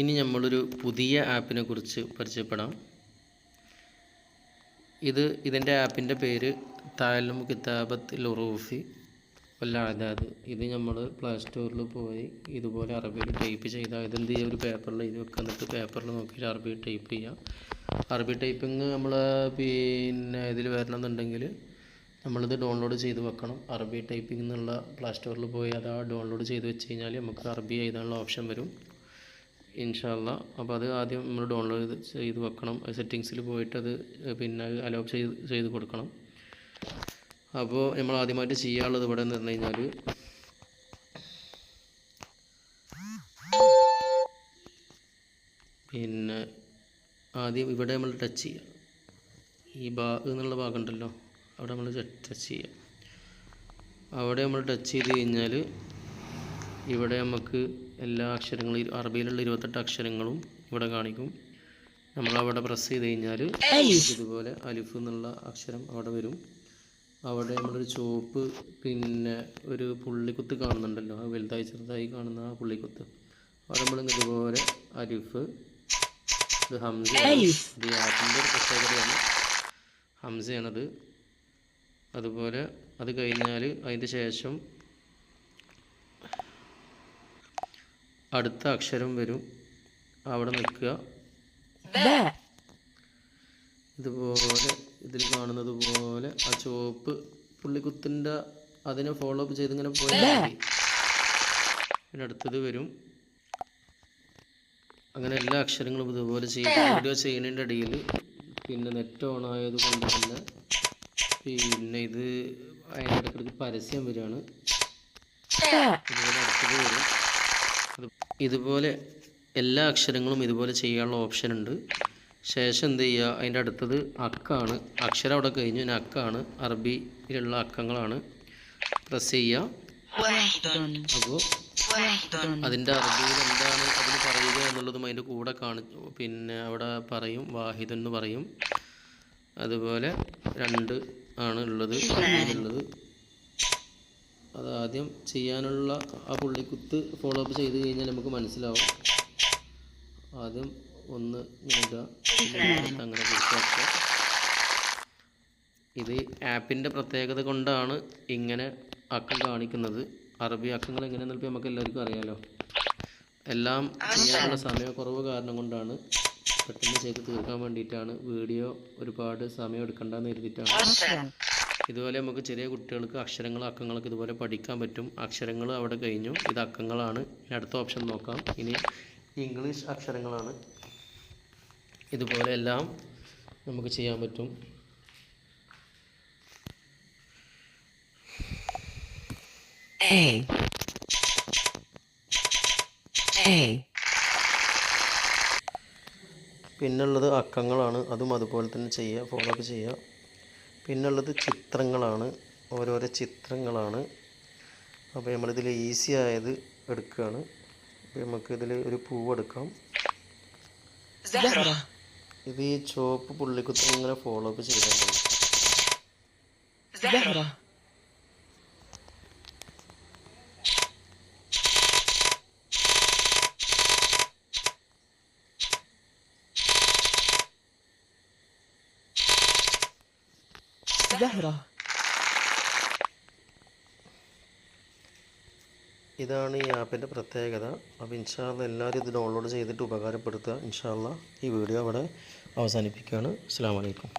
ഇനി നമ്മളൊരു പുതിയ ആപ്പിനെ കുറിച്ച് പരിചയപ്പെടാം. ഇത് ഇതിന്റെ ആപ്പിന്റെ പേര് താലും കിതാബത്ത് ലുറൂഫി. വല്ലാതാത് ഇത് നമ്മൾ പ്ലേ സ്റ്റോറിൽ പോയി ഇതുപോലെ അറബിയിൽ ടൈപ്പ് ചെയ്താൽ ഇതെന്ത് ചെയ്യുക ഒരു പേപ്പറിൽ ഇത് വെക്കുക എന്നിട്ട് പേപ്പറിൽ നോക്കിയിട്ട് അറബി ടൈപ്പ് ചെയ്യുക അറബി ടൈപ്പിംഗ് നമ്മൾ പിന്നെ ഇതിൽ വരണമെന്നുണ്ടെങ്കിൽ നമ്മളിത് ഡൗൺലോഡ് ചെയ്ത് വെക്കണം. അറബി ടൈപ്പിംഗ് എന്നുള്ള പ്ലേ സ്റ്റോറിൽ പോയി അത് ഡൗൺലോഡ് ചെയ്ത് വെച്ച് കഴിഞ്ഞാൽ നമുക്ക് അറബി എഴുതാനുള്ള ഓപ്ഷൻ വരും. ഇൻഷാല്ല അപ്പോൾ അത് ആദ്യം നമ്മൾ ഡൗൺലോഡ് ചെയ്ത് വെക്കണം. സെറ്റിങ്സിൽ പോയിട്ട് അത് പിന്നെ അലോ ചെയ്ത് ചെയ്ത് കൊടുക്കണം. അപ്പോൾ നമ്മൾ ആദ്യമായിട്ട് ചെയ്യാനുള്ളത് ഇവിടെ എന്ന് പറഞ്ഞു കഴിഞ്ഞാൽ പിന്നെ ആദ്യം ഇവിടെ നമ്മൾ ടച്ച് ചെയ്യുക ഈ ഭാ എന്നുള്ള ഭാഗം ഉണ്ടല്ലോ അവിടെ നമ്മൾ ടച്ച് ചെയ്യുക അവിടെ നമ്മൾ ടച്ച് ചെയ്ത് കഴിഞ്ഞാൽ ഇവിടെ നമുക്ക് എല്ലാ അക്ഷരങ്ങളും അറബിയിലുള്ള ഇരുപത്തെട്ട് അക്ഷരങ്ങളും ഇവിടെ കാണിക്കും. നമ്മളവിടെ പ്രസ് ചെയ്ത് കഴിഞ്ഞാൽ ഇതുപോലെ അലിഫ് എന്നുള്ള അക്ഷരം അവിടെ വരും. അവിടെ നമ്മളൊരു ചുവപ്പ് പിന്നെ ഒരു പുള്ളിക്കുത്ത് കാണുന്നുണ്ടല്ലോ. ആ വലുതായി ചെറുതായി കാണുന്ന ആ പുള്ളിക്കുത്ത്. അവിടെ നമ്മൾ ഇതുപോലെ അലിഫ് ഇത് ഹംസ ഇത് ആപ്പിന്റെ ഒരു പ്രത്യേകതയാണ്. ഹംസയാണത്. അതുപോലെ അത് കഴിഞ്ഞാൽ അതിന്റെ ശേഷം അടുത്ത അക്ഷരം വരും. അവിടെ നിൽക്കുക. ഇതുപോലെ ഇതിൽ കാണുന്നത് പോലെ ആ ചുവപ്പ് പുള്ളിക്കുത്തിന്റെ അതിനെ ഫോളോ അപ്പ് ചെയ്ത് ഇങ്ങനെ പോയി പിന്നെ അടുത്തത് വരും. അങ്ങനെ എല്ലാ അക്ഷരങ്ങളും ഇതുപോലെ ചെയ്യും വീഡിയോ ചെയ്യുന്നതിന്റെ ഇടയിൽ പിന്നെ നെറ്റ് ഓൺ ആയത് കൊണ്ട് തന്നെ പിന്നെ ഇത് അതിന്റെ ഇടയ്ക്കിടയ്ക്ക് പരസ്യം വരികയാണ്. ഇതുപോലെ അടുത്തത് വരും. ഇതുപോലെ എല്ലാ അക്ഷരങ്ങളും ഇതുപോലെ ചെയ്യാനുള്ള ഓപ്ഷൻ ഉണ്ട്. ശേഷം എന്ത് ചെയ്യുക? അതിന്റെ അടുത്തത് അക്കാണ്. അക്ഷരം അവിടെ കഴിഞ്ഞു. ഇനി അക്കാണ്. അറബിയിലുള്ള അക്കങ്ങളാണ്. പ്രസ് ചെയ്യുക. അപ്പോൾ അതിന്റെ അറബിയിൽ എന്താണ് അതിന് പറയുക എന്നുള്ളതും അതിന്റെ കൂടെ കാണി പിന്നെ അവിടെ പറയും. വാഹിദ് എന്ന് പറയും. അതുപോലെ രണ്ട് ആണ് ഉള്ളത്. ഉള്ളത്. അറബിയിലുള്ളത് ആദ്യം ചെയ്യാനുള്ള ആ പുള്ളിക്കുത്ത് ഫോളോ അപ്പ് ചെയ്ത് കഴിഞ്ഞാൽ നമുക്ക് മനസ്സിലാവും. ആദ്യം ഒന്ന് നേടുക അങ്ങനെ ഇത് ആപ്പിന്റെ പ്രത്യേകത കൊണ്ടാണ് ഇങ്ങനെ അക്കം കാണിക്കുന്നത്. അറബി അക്കങ്ങൾ എങ്ങനെയാണെന്ന് നമുക്ക് എല്ലാവർക്കും അറിയാലോ. എല്ലാം ചെയ്യാനുള്ള സമയക്കുറവ് കാരണം കൊണ്ടാണ് പെട്ടെന്ന് ചെയ്ത് തീർക്കാൻ വേണ്ടിയിട്ടാണ് വീഡിയോ ഒരുപാട് സമയം എടുക്കണ്ടെന്ന് കരുതിയിട്ടാണ് ഇതുപോലെ നമുക്ക് ചെറിയ കുട്ടികൾക്ക് അക്ഷരങ്ങൾ അക്കങ്ങളൊക്കെ ഇതുപോലെ പഠിക്കാൻ പറ്റും. അക്ഷരങ്ങൾ അവിടെ കഴിഞ്ഞു. ഇത് അക്കങ്ങളാണ്. ഇനി അടുത്ത ഓപ്ഷൻ നോക്കാം. ഇനി ഇംഗ്ലീഷ് അക്ഷരങ്ങളാണ്. ഇതുപോലെ എല്ലാം നമുക്ക് ചെയ്യാൻ പറ്റും. A. A. പിന്നുള്ളത് അക്കങ്ങളാണ്. അതും അതുപോലെ തന്നെ ചെയ്യുക ഫോളോ അപ്പ് ചെയ്യുക. പിന്നുള്ളത് ചിത്രങ്ങളാണ്. ഓരോരോ ചിത്രങ്ങളാണ്. അപ്പോൾ നമ്മളിതിൽ ഈസി ആയത് എടുക്കുകയാണ് അപ്പോൾ നമുക്കിതിൽ ഒരു പൂവെടുക്കാം. ഇത് ഈ ചുവപ്പ് പുള്ളിക്കുത്തി ഇങ്ങനെ ഫോളോ അപ്പ് ചെയ്താൽ മതി. Zahra. ഇതാണ് ഈ ആപ്പിന്റെ പ്രത്യേകത. അപ്പോൾ ഇൻഷാല്ല എല്ലാവരും ഇത് ഡൗൺലോഡ് ചെയ്തിട്ട് ഉപകാരപ്പെടുത്തുക. ഇൻഷാല്ല ഈ വീഡിയോ അവിടെ അവസാനിപ്പിക്കുകയാണ്. അസ്സാം വലൈക്കും